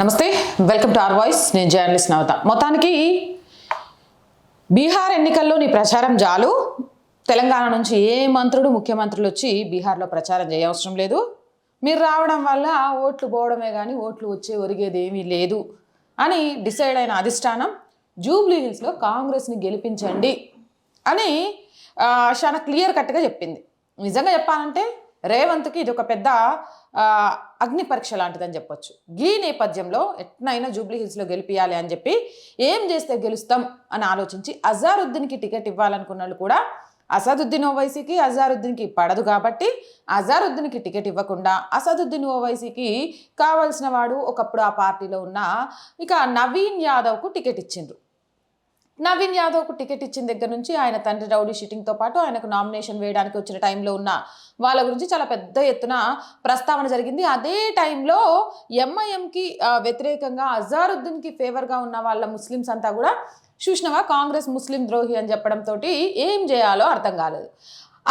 నమస్తే welcome to R voice నేను journalist Navata. మొత్తానికి బీహార్ ఎన్నికల్లో నీ ప్రచారం చాలు తెలంగాణ నుంచి ఏ మంత్రుడు ముఖ్యమంత్రులు వచ్చి బీహార్లో ప్రచారం చేయవసరం లేదు. మీరు రావడం వల్ల ఓట్లు పోవడమే కానీ ఓట్లు వచ్చే ఒరిగేది ఏమీ లేదు అని డిసైడ్ అయిన అధిష్టానం జూబ్లీ హిల్స్లో కాంగ్రెస్ని గెలిపించండి అని చాలా క్లియర్ కట్గా చెప్పింది. నిజంగా చెప్పాలంటే రేవంత్కి ఇది ఒక పెద్ద అగ్ని పరీక్ష లాంటిదని చెప్పొచ్చు. ఈ నేపథ్యంలో ఎట్నైనా జూబ్లీ హిల్స్లో గెలిపియాలి అని చెప్పి ఏం చేస్తే గెలుస్తాం అని ఆలోచించి అజారుద్దీన్కి టికెట్ ఇవ్వాలనుకున్న వాళ్ళు కూడా అసదుద్దీన్ ఓవైసీకి అజారుద్దీన్కి పడదు కాబట్టి అజారుద్దీన్కి టికెట్ ఇవ్వకుండా అసదుద్దీన్ ఓవైసీకి కావాల్సిన వాడు ఒకప్పుడు ఆ పార్టీలో ఉన్న ఇక నవీన్ యాదవ్కు టికెట్ ఇచ్చిండ్రు. నవీన్ యాదవ్కు టికెట్ ఇచ్చిన దగ్గర నుంచి ఆయన తండ్రి రౌడీ షీటింగ్తో పాటు ఆయనకు నామినేషన్ వేయడానికి వచ్చిన టైంలో ఉన్న వాళ్ళ గురించి చాలా పెద్ద ఎత్తున ప్రస్తావన జరిగింది. అదే టైంలో ఎంఐఎంకి వ్యతిరేకంగా అజారుద్దీన్కి ఫేవర్గా ఉన్న వాళ్ళ ముస్లిమ్స్ అంతా కూడా చూసినవా? కాంగ్రెస్ ముస్లిం ద్రోహి అని చెప్పడంతో ఏం చేయాలో అర్థం కాలేదు.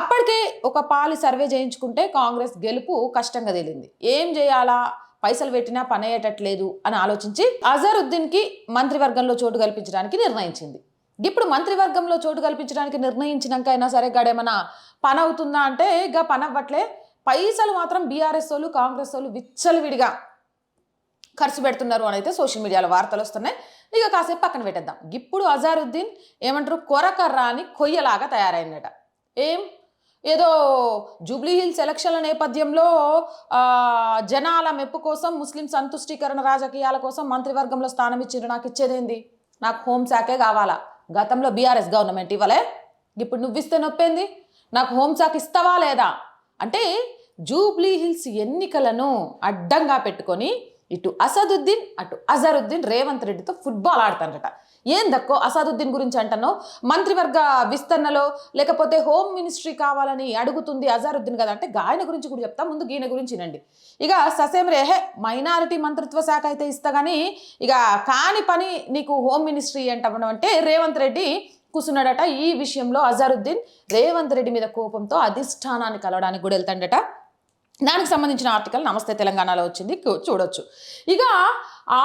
అప్పటికే ఒక పాలి సర్వే చేయించుకుంటే కాంగ్రెస్ గెలుపు కష్టంగా తేలింది. ఏం చేయాలా? పైసలు పెట్టినా పని అయ్యేటట్లేదు అని ఆలోచించి అజరుద్దీన్కి మంత్రివర్గంలో చోటు కల్పించడానికి నిర్ణయించింది. ఇప్పుడు మంత్రివర్గంలో చోటు కల్పించడానికి నిర్ణయించినాక అయినా సరే గడేమన్నా పని అవుతుందా అంటే ఇక పని అవ్వట్లే. పైసలు మాత్రం బీఆర్ఎస్ వాళ్ళు కాంగ్రెస్ వాళ్ళు విచ్చలవిడిగా ఖర్చు పెడుతున్నారు అని అయితే సోషల్ మీడియాలో వార్తలు వస్తున్నాయి. ఇక కాసేపు పక్కన పెట్టేద్దాం. ఇప్పుడు అజారుద్దీన్ ఏమంటారు కొరకర్ర అని కొయ్యలాగా తయారైందట. ఏం? ఏదో జూబ్లీ హిల్స్ ఎలక్షన్ల నేపథ్యంలో జనాల మెప్పు కోసం ముస్లిం సంతుష్టీకరణ రాజకీయాల కోసం మంత్రివర్గంలో స్థానం ఇచ్చిండ్రు నాకు ఇచ్చేదేంది? నాకు హోం శాఖే కావాలా? గతంలో బీఆర్ఎస్ గవర్నమెంట్ ఇవ్వలే? ఇప్పుడు నువ్విస్తే నొప్పింది? నాకు హోం శాఖ ఇస్తావా లేదా? అంటే జూబ్లీ హిల్స్ ఎన్నికలను అడ్డంగా పెట్టుకొని ఇటు అసదుద్దీన్ అటు అజరుద్దీన్ రేవంత్ రెడ్డితో ఫుట్బాల్ ఆడతారట ఏం దక్కో అసదుద్దీన్ గురించి అంటానో మంత్రివర్గ విస్తరణలో లేకపోతే హోమ్ మినిస్ట్రీ కావాలని అడుగుతుంది అజారుద్దీన్ కదా అంటే గాయన గురించి కూడా చెప్తా ముందు గీయన గురించి వినండి. ఇక ససేం రేహే మైనారిటీ మంత్రిత్వ శాఖ అయితే ఇస్తా కానీ ఇక కాని పని నీకు హోమ్ మినిస్ట్రీ అంటాం అంటే రేవంత్ రెడ్డి కూర్చున్నాడట ఈ విషయంలో అజారుద్దీన్ రేవంత్ రెడ్డి మీద కోపంతో అధిష్టానాన్ని కలవడానికి కూడా వెళ్తాడట. దానికి సంబంధించిన ఆర్టికల్ నమస్తే తెలంగాణలో వచ్చింది. చూడొచ్చు. ఇక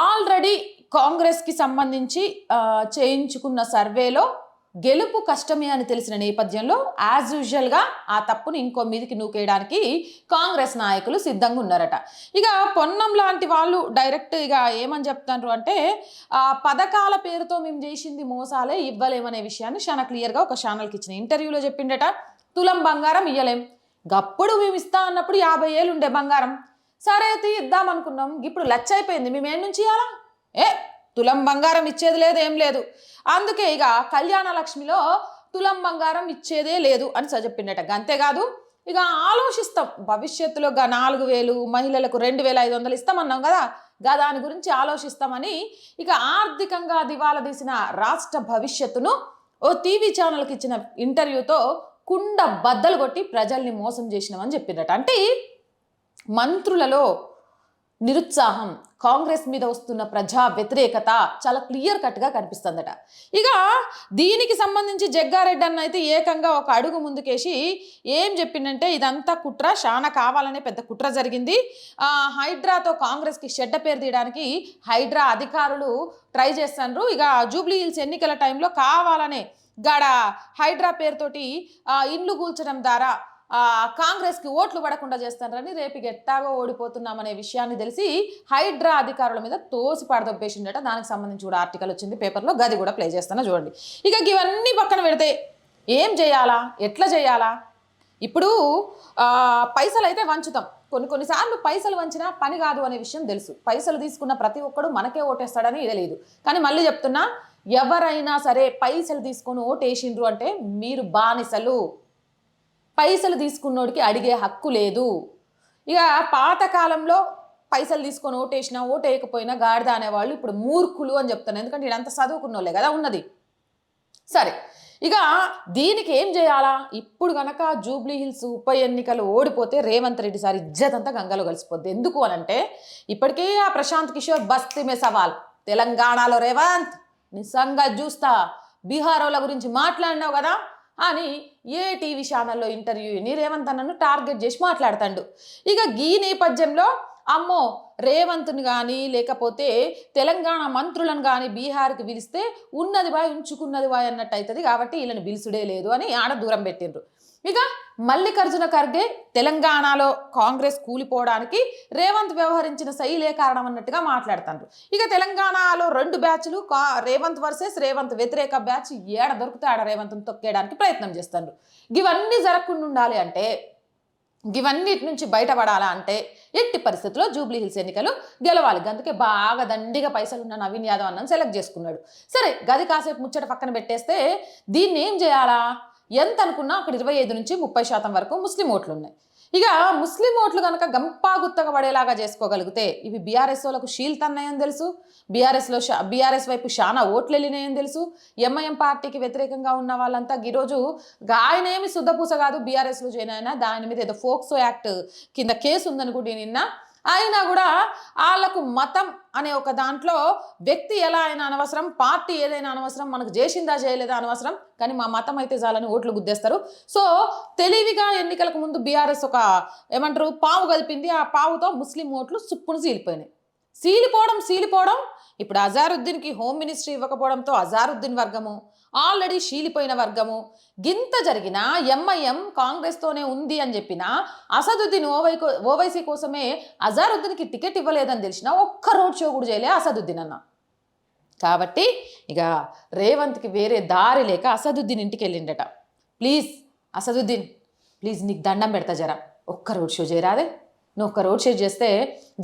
ఆల్రెడీ కాంగ్రెస్కి సంబంధించి చేయించుకున్న సర్వేలో గెలుపు కష్టమే అని తెలిసిన నేపథ్యంలో యాజ్ యూజువల్గా ఆ తప్పును ఇంకో మీదికి నూకేయడానికి కాంగ్రెస్ నాయకులు సిద్ధంగా ఉన్నారట. ఇక పొన్నం లాంటి వాళ్ళు డైరెక్ట్ ఇక ఏమని చెప్తారు అంటే ఆ, పథకాల పేరుతో మేము చేసింది మోసాలే ఇవ్వలేమనే విషయాన్ని చాలా క్లియర్గా ఒక ఛానల్కి ఇచ్చిన ఇంటర్వ్యూలో చెప్పిండట. తులం బంగారం ఇయ్యలేం. గప్పుడు మేము ఇస్తా అన్నప్పుడు యాభై ఏళ్ళు ఉండే బంగారం. సరే అయితే ఇద్దాం అనుకున్నాం. ఇప్పుడు లచ్చ అయిపోయింది మేమేం నుంచి ఇవ్వాలా ఏ తులం బంగారం ఇచ్చేది లేదు ఏం లేదు. అందుకే ఇక కళ్యాణ లక్ష్మిలో తులం బంగారం ఇచ్చేదే లేదు అని స చెప్పిండట అంతేకాదు ఇక ఆలోచిస్తాం. భవిష్యత్తులో గా నాలుగు వేలు మహిళలకు రెండు వేల ఐదు వందలు ఇస్తామన్నాం కదా? గా దాని గురించి ఆలోచిస్తామని ఇక ఆర్థికంగా దివాలా తీసిన రాష్ట్ర భవిష్యత్తును ఓ టీవీ ఛానల్కి ఇచ్చిన ఇంటర్వ్యూతో కుండ బద్దలు కొట్టి ప్రజల్ని మోసం చేసినామని చెప్పిందట. అంటే మంత్రులలో నిరుత్సాహం కాంగ్రెస్ మీద వస్తున్న ప్రజా వ్యతిరేకత చాలా క్లియర్ కట్గా కనిపిస్తుందట. ఇక దీనికి సంబంధించి జగ్గారెడ్డి అన్న అయితే ఏకంగా ఒక అడుగు ముందుకేసి ఏం చెప్పిండంటే ఇదంతా కుట్ర చాలా కావాలనే పెద్ద కుట్ర జరిగింది. హైడ్రాతో కాంగ్రెస్కి చెడ్డ పేరు తీయడానికి హైడ్రా అధికారులు ట్రై చేస్తున్నారు ఇక జూబ్లీ హిల్స్ ఎన్నికల టైంలో కావాలనే గాడ హైడ్రా పేరుతోటి ఇండ్లు కూల్చడం ద్వారా కాంగ్రెస్కి ఓట్లు పడకుండా చేస్తారని రేపు ఎట్టాగో ఓడిపోతున్నామనే విషయాన్ని తెలిసి హైడ్రా అధికారుల మీద తోసి పడదొబ్బేసిందట. దానికి సంబంధించి కూడా ఆర్టికల్ వచ్చింది. పేపర్లో గది కూడా ప్లే చేస్తాను చూడండి. ఇక ఇవన్నీ పక్కన పెడితే ఏం చేయాలా? ఎట్లా చేయాలా? ఇప్పుడు పైసలు అయితే వంచుతాం. కొన్ని కొన్నిసార్లు పైసలు వంచినా పని కాదు అనే విషయం తెలుసు. పైసలు తీసుకున్న ప్రతి ఒక్కడు మనకే ఓటేస్తాడని తెలియదు కానీ మళ్ళీ చెప్తున్నా ఎవరైనా సరే పైసలు తీసుకొని ఓటేసిండ్రు అంటే మీరు బానిసలు. పైసలు తీసుకున్నోడికి అడిగే హక్కు లేదు. ఇక పాతకాలంలో పైసలు తీసుకొని ఓటేసినా ఓటేయకపోయినా గాడిద అనేవాళ్ళు ఇప్పుడు మూర్ఖులు అని చెప్తాను ఎందుకంటే ఇదంతా చదువుకున్న వాళ్ళే కదా ఉన్నది. సరే ఇక దీనికి ఏం చేయాలా? ఇప్పుడు గనక జూబ్లీ హిల్స్ ఉప ఎన్నికలు ఓడిపోతే రేవంత్ రెడ్డి సార్ ఇజ్జతంతా గంగలో కలిసిపోద్ది. ఎందుకు అని అంటే ఇప్పటికే ఆ ప్రశాంత్ కిషోర్ బస్తీ మే సవాల్. తెలంగాణలో రేవంత్! నిజంగా చూస్తా. బీహార్ వాళ్ళ గురించి మాట్లాడినావు కదా? అని ఏ టీవీ ఛానల్లో ఇంటర్వ్యూ ని రేవంత్ అన్నను టార్గెట్ చేసి మాట్లాడతాడు. ఇక ఈ నేపథ్యంలో అమ్మో రేవంత్ని కానీ లేకపోతే తెలంగాణ మంత్రులను కానీ బీహార్కి పిలిస్తే ఉన్నది బాయ్ ఉంచుకున్నది బాయ్ అన్నట్టు అవుతుంది కాబట్టి వీళ్ళని పిలుచుడే లేదు అని ఆడ దూరం పెట్టిండ్రు. ఇక మల్లికార్జున ఖర్గే తెలంగాణలో కాంగ్రెస్ కూలిపోవడానికి రేవంత్ వ్యవహరించిన శైలే కారణం అన్నట్టుగా మాట్లాడుతారు ఇక తెలంగాణలో రెండు బ్యాచ్లు కా రేవంత్ వర్సెస్ రేవంత్ వ్యతిరేక బ్యాచ్ ఏడ దొరికితే ఆడ రేవంత్ను తొక్కేయడానికి ప్రయత్నం చేస్తారు ఇవన్నీ జరగకుండా ఉండాలి అంటే ఇవన్నిటి నుంచి బయటపడాలా అంటే ఎట్టి పరిస్థితుల్లో జూబ్లీ హిల్స్ ఎన్నికలు గెలవాలి. అందుకే బాగా దండిగా పైసలు ఉన్న నవీన్ యాదవ్ అన్నని సెలెక్ట్ చేసుకున్నాడు. సరే గది కాసేపు ముచ్చట పక్కన పెట్టేస్తే దీన్ని ఏం చేయాలా? ఎంత అనుకున్నా అక్కడ ఇరవై ఐదు నుంచి ముప్పై శాతం వరకు ముస్లిం ఓట్లు ఉన్నాయి ఇక ముస్లిం ఓట్లు కనుక గంపా గుత్తగా పడేలాగా చేసుకోగలిగితే ఇవి బీఆర్ఎస్ వాళ్ళకు అన్నాయని తెలుసు. బీఆర్ఎస్లో షా బీఆర్ఎస్ వైపు చాలా ఓట్లు వెళ్ళినాయని తెలుసు. ఎంఐఎం పార్టీకి వ్యతిరేకంగా ఉన్న వాళ్ళంతా ఈరోజు ఆయన ఏమి శుద్ధపూస కాదు బీఆర్ఎస్లో జాయిన్ అయినా. దాని మీద ఏదో ఫోక్సో యాక్ట్ కింద కేసు ఉందని కూడా నిన్న అయినా కూడా వాళ్ళకు మతం అనే ఒక దాంట్లో వ్యక్తి ఎలా అయినా అనవసరం పార్టీ ఏదైనా అనవసరం మనకు చేసిందా చేయలేదా అనవసరం కానీ మా మతం అయితే చాలని ఓట్లు గుద్దేస్తారు. సో తెలివిగా ఎన్నికలకు ముందు బీఆర్ఎస్ ఒక ఏమంటారు పావు కలిపింది ఆ పావుతో ముస్లిం ఓట్లు సుప్పును సీలిపోయినాయి. సీలిపోవడం సీలిపోవడం ఇప్పుడు అజారుద్దీన్కి హోమ్ మినిస్ట్రీ ఇవ్వకపోవడంతో అజారుద్దీన్ వర్గము ఆల్రెడీ షీలిపోయిన వర్గము. గింత జరిగిన ఎంఐఎం కాంగ్రెస్తోనే ఉంది అని చెప్పిన అసదుద్దీన్ ఓవై ఓవైసీ కోసమే అజారుద్దీన్కి టికెట్ ఇవ్వలేదని తెలిసిన ఒక్క రోడ్ షో కూడా చేయలే అసదుద్దీన్ అన్న. కాబట్టి ఇక రేవంత్కి వేరే దారి లేక అసదుద్దీన్ ఇంటికి వెళ్ళిండట. ప్లీజ్ అసదుద్దీన్ ప్లీజ్ నీకు దండం పెడతా జర. ఒక్క రోడ్ షో చేయరాదే. నువ్వు ఒక్క రోడ్ షేర్ చేస్తే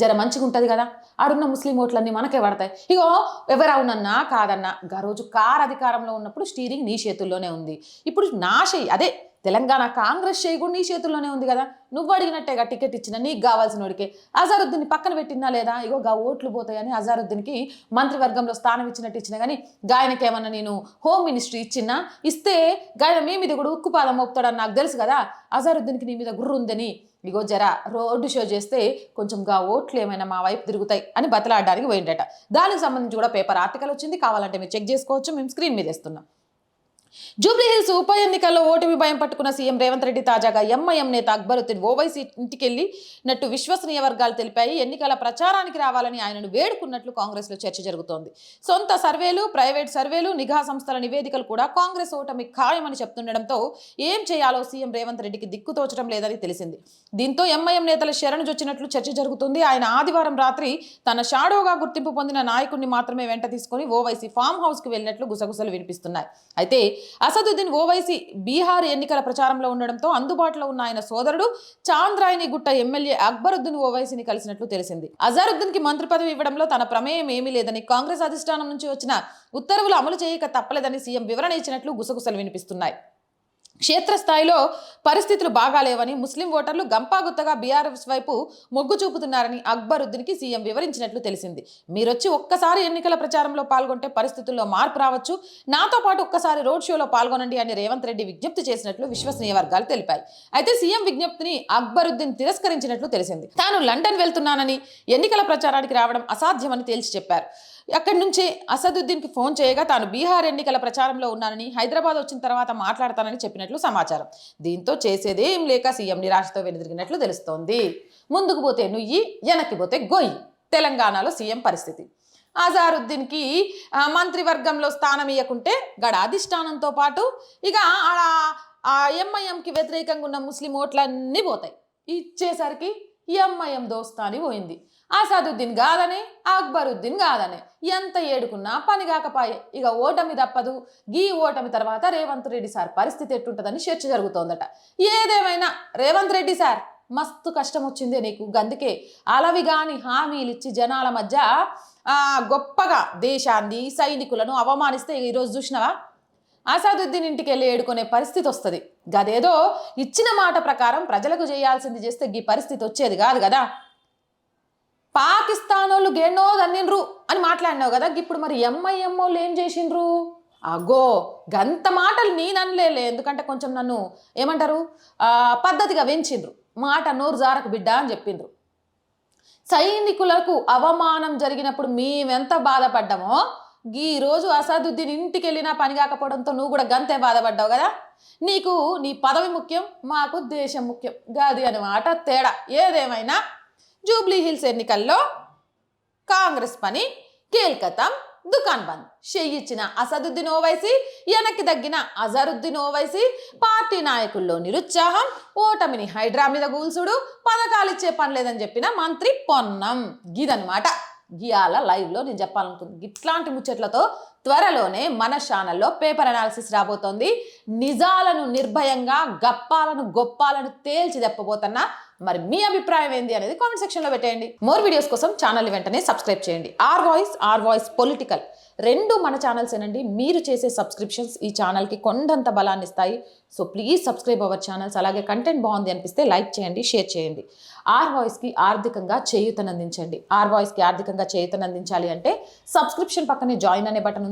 జర మంచిగా ఉంటుంది కదా. ఆడున్న ముస్లిం ఓట్లన్నీ మనకే పడతాయి. ఇగో ఎవరు అవునన్నా కాదన్నా గా రోజు కార్ అధికారంలో ఉన్నప్పుడు స్టీరింగ్ నీ చేతుల్లోనే ఉంది. ఇప్పుడు నా చేయి అదే తెలంగాణ కాంగ్రెస్ చేయి కూడా నీ చేతుల్లోనే ఉంది కదా. నువ్వు అడిగినట్టేగా టికెట్ ఇచ్చిన నీకు కావాల్సిన వాడికి అజారుద్దీన్ పక్కన పెట్టినా లేదా? ఇగో గా ఓట్లు పోతాయని అజారుద్దీన్కి మంత్రివర్గంలో స్థానం ఇచ్చినట్టు ఇచ్చిన కానీ గాయనకేమన్నా నేను హోమ్ మినిస్ట్రీ ఇచ్చినా ఇస్తే గాయన మీ మీద కూడా ఉక్కుపాదం మోపుతాడని నాకు తెలుసు కదా. అజారుద్దీన్కి నీ మీద గుర్రుందని ఇగో జర రోడ్డు షో చేస్తే కొంచెంగా ఓట్లు ఏమైనా మా వైపు తిరుగుతాయి అని బతలాడడానికి పోయిండట దానికి సంబంధించి కూడా పేపర్ ఆర్టికల్ వచ్చింది. కావాలంటే మీరు చెక్ చేసుకోవచ్చు. మేము స్క్రీన్ మీద ఇస్తున్నాం జూబ్లీహిల్స్ ఉప ఎన్నికల్లో ఓటమి భయం పట్టుకున్న సీఎం రేవంత్ రెడ్డి తాజాగా ఎంఐఎం నేత అక్బరుద్దీన్ ఓవైసీ ఇంటికెళ్ళినట్టు విశ్వసనీయ వర్గాలు తెలిపాయి. ఎన్నికల ప్రచారానికి రావాలని ఆయనను వేడుకున్నట్లు కాంగ్రెస్లో చర్చ జరుగుతోంది. సొంత సర్వేలు ప్రైవేట్ సర్వేలు నిఘా సంస్థల నివేదికలు కూడా కాంగ్రెస్ ఓటమి ఖాయమని చెప్తుండడంతో ఏం చేయాలో సీఎం రేవంత్ రెడ్డికి దిక్కుతోచడం లేదని తెలిసింది. దీంతో ఎంఐఎం నేతల శరణు జొచ్చినట్లు చర్చ జరుగుతుంది. ఆయన ఆదివారం రాత్రి తన షాడోగా గుర్తింపు పొందిన నాయకుడిని మాత్రమే వెంట తీసుకుని ఓవైసీ ఫామ్ హౌస్కి వెళ్ళినట్లు గుసగుసలు వినిపిస్తున్నాయి. అయితే అసదుద్దీన్ ఓవైసీ బీహార్ ఎన్నికల ప్రచారంలో ఉండడంతో అందుబాటులో ఉన్న ఆయన సోదరుడు చాంద్రాయిని గుట్ట ఎమ్మెల్యే అక్బరుద్దీన్ ఓవైసీని కలిసినట్లు తెలిసింది. అజారుద్దీన్కి మంత్రి పదవి ఇవ్వడంలో తన ప్రమేయం ఏమీ లేదని కాంగ్రెస్ అధిష్టానం నుంచి వచ్చిన ఉత్తర్వులు అమలు చేయక తప్పలేదని సీఎం వివరణ ఇచ్చినట్లు గుసగుసలు వినిపిస్తున్నాయి. క్షేత్రస్థాయిలో పరిస్థితులు బాగాలేవని ముస్లిం ఓటర్లు గంపాగుత్తగా బీఆర్ఎస్ వైపు మొగ్గు చూపుతున్నారని అక్బరుద్దీన్కి సీఎం వివరించినట్లు తెలిసింది. మీరొచ్చి ఒక్కసారి ఎన్నికల ప్రచారంలో పాల్గొంటే పరిస్థితుల్లో మార్పు రావచ్చు. నాతో పాటు ఒక్కసారి రోడ్ షోలో పాల్గొనండి అని రేవంత్ రెడ్డి విజ్ఞప్తి చేసినట్లు విశ్వసనీయ వర్గాలు తెలిపాయి. అయితే సీఎం విజ్ఞప్తిని అక్బరుద్దీన్ తిరస్కరించినట్లు తెలిసింది. తాను లండన్ వెళ్తున్నానని ఎన్నికల ప్రచారానికి రావడం అసాధ్యమని తేల్చి చెప్పారు. అక్కడి నుంచి అసదుద్దీన్కి ఫోన్ చేయగా తాను బీహార్ ఎన్నికల ప్రచారంలో ఉన్నానని హైదరాబాద్ వచ్చిన తర్వాత మాట్లాడతానని చెప్పినట్లు సమాచారం. దీంతో చేసేదేం లేక సీఎం నిరాశతో వెనుదిరిగినట్లు తెలుస్తోంది. ముందుకు పోతే నుయ్యి వెనక్కి పోతే గొయ్యి. తెలంగాణలో సీఎం పరిస్థితి. అజారుద్దీన్కి మంత్రివర్గంలో స్థానం ఇవ్వకుంటే గడ అధిష్టానంతో పాటు ఇక ఆడ ఆ ఎంఐఎంకి వ్యతిరేకంగా ఉన్న ముస్లిం ఓట్లన్నీ పోతాయి. ఇచ్చేసరికి ఎంఐఎం దోస్తాని పోయింది. అసదుద్దీన్ కాదని అక్బరుద్దీన్ కాదని ఎంత ఏడుకున్నా పని కాకపాయే. ఇక ఓటమి తప్పదు. గీ ఓటమి తర్వాత రేవంత్ రెడ్డి సార్ పరిస్థితి ఎట్టుంటుందని చర్చ జరుగుతోందట. ఏదేమైనా రేవంత్ రెడ్డి సార్ మస్తు కష్టం వచ్చిందే నీకు. గందుకే అలవి గాని హామీలు ఇచ్చి జనాల మధ్య గొప్పగా దేశాన్ని సైనికులను అవమానిస్తే ఈరోజు చూసినావా? అసాదుద్దీన్ ఇంటికి వెళ్ళి ఏడుకునే పరిస్థితి వస్తుంది గదేదో ఇచ్చిన మాట ప్రకారం ప్రజలకు చేయాల్సింది చేస్తే ఈ పరిస్థితి వచ్చేది కాదు కదా పాకిస్తానోళ్ళు వాళ్ళు దన్నిండ్రు అని మాట్లాడినావు కదా ఇప్పుడు మరి ఎంఐఎం వాళ్ళు ఏం చేసిండ్రు అగో గంత మాటలు నేననలేలే. ఎందుకంటే కొంచెం నన్ను ఏమంటారు? పద్ధతిగా పెంచిండ్రు మాట నోరు జారకు బిడ్డ అని చెప్పిండ్రు సైనికులకు అవమానం జరిగినప్పుడు మేమెంత బాధపడ్డామో ఈ రోజు అసాదుద్దీన్ ఇంటికి వెళ్ళినా పని కాకపోవడంతో నువ్వు కూడా గంతే బాధపడ్డావు కదా? నీకు నీ పదవి ముఖ్యం మాకు దేశం ముఖ్యం. గది అనమాట తేడా. ఏదేమైనా జూబ్లీ హిల్స్ ఎన్నికల్లో కాంగ్రెస్ పని కేల్కతం దుకాన్ బంద్. షెయ్యిచ్చిన అసదుద్దీన్ ఓవైసీ వెనక్కి తగ్గిన అజరుద్దీన్ ఓవైసీ పార్టీ నాయకుల్లో నిరుత్సాహం ఓటమిని హైడ్రా మీద గూల్సుడు పథకాలు ఇచ్చే పని లేదని చెప్పిన మంత్రి పొన్నం. గిదనమాట. గియాల లైవ్లో నేను చెప్పాలనుకుంది ఇట్లాంటి ముచ్చట్లతో త్వరలోనే మన ఛానల్లో పేపర్ అనాలిసిస్ రాబోతోంది. నిజాలను నిర్భయంగా గప్పాలను గొప్పాలను తేల్చి తెప్పబోతున్నా మరి మీ అభిప్రాయం ఏంది అనేది కామెంట్ సెక్షన్లో పెట్టేయండి. మోర్ వీడియోస్ కోసం ఛానల్ వెంటనే సబ్స్క్రైబ్ చేయండి. R voice R voice political రెండు మన ఛానల్స్ ఏనండి. మీరు చేసే సబ్స్క్రిప్షన్స్ ఈ ఛానల్కి కొండంత బలాన్ని ఇస్తాయి. So please subscribe our channels అలాగే కంటెంట్ బాగుంది అనిపిస్తే లైక్ చేయండి షేర్ చేయండి. ఆర్ వాయిస్కి ఆర్థికంగా చేయూతనందించండి. ఆర్ వాయిస్కి ఆర్థికంగా చేయూతనందించాలి అంటే సబ్స్క్రిప్షన్ పక్కనే జాయిన్ అనే బటన్